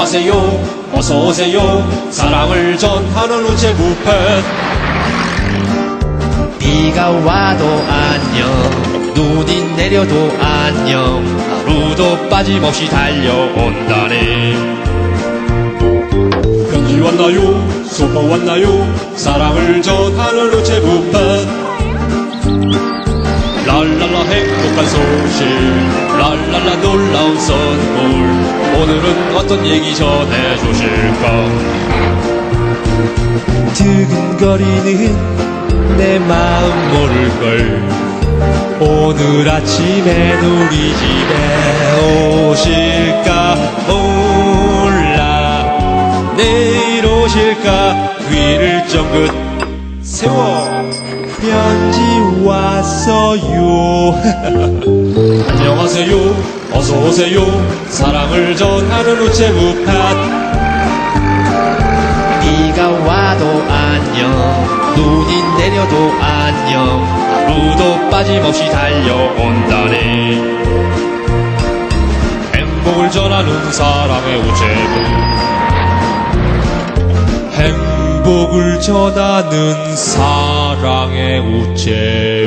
안녕하세요. 어서 오세요. 사랑을 전하는 우체부페 비가 와도 안녕. 눈이 내려도 안녕. 하루도 빠짐없이 달려온다네. 편지 왔나요? 소포 왔나요? 사랑을 전하는 우체부페 랄랄라 행복한 소식. 랄랄라 놀라운 선물 오늘은 어떤 얘기 전해주실까? 두근거리는 내 마음 모를걸. 오늘 아침엔 우리 집에 오실까? 몰라. 내일 오실까? 귀를 쫑긋 세워. 편지 왔어요. 안녕하세요. 어서 오세요. 사랑을 전하는 우체부팟. 비가 와도 안녕. 눈이 내려도 안녕. 하루도 빠짐없이 달려온다네. 행복을 전하는 사랑의 우체부 행복을 전하는 사랑의 우체부